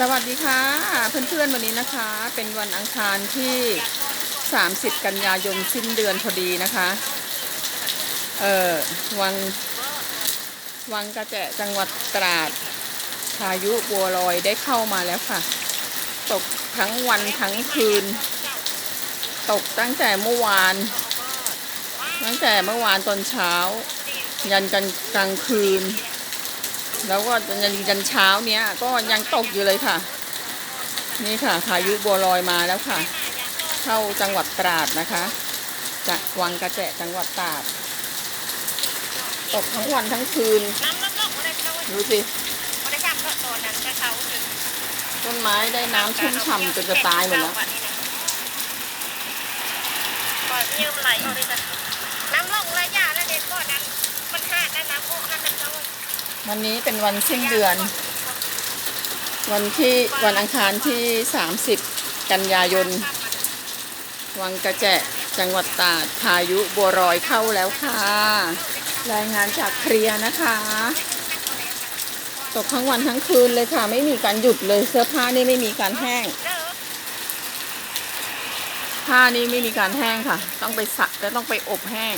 สวัสดีค่ะ เพื่อนๆวันนี้นะคะ เป็นวันอังคารที่ 30 กันยายนสิ้นเดือนพอดีนะคะ เออวัง วังกระแจจังหวัดตราดพายุบัวลอยได้เข้ามาแล้วค่ะ ตกทั้งวันทั้งคืน ตกตั้งแต่เมื่อวาน ตั้งแต่เมื่อวานตอนเช้า ยันกันกลางคืน แล้วก็ยันยันเช้าเนี้ยก็ยังตกอยู่เลยค่ะ นี่ค่ะพายุบัวลอยมาแล้วค่ะ เข้าจังหวัดตราดนะคะ จากวังกระแจจังหวัดตราด ตกทั้งวันทั้งคืนดูสิต้นจะเช้าถึงต้นไม้ได้น้ำชุ่มฉ่ำจนจะตายหมดแล้ว วันนี้เป็นวันสิ้นเดือน วันที่วันอังคารที่ 30 กันยายน วังกระแจจังหวัดตราดพายุบัวรอยเข้าแล้วค่ะ รายงานจากเคลียนะคะ ตกทั้งวันทั้งคืนเลยค่ะ ไม่มีการหยุดเลยเสื้อผ้านี่ไม่มีการแห้ง ผ้านี่ไม่มีการแห้งค่ะ ต้องไปซักและต้องไปอบแห้ง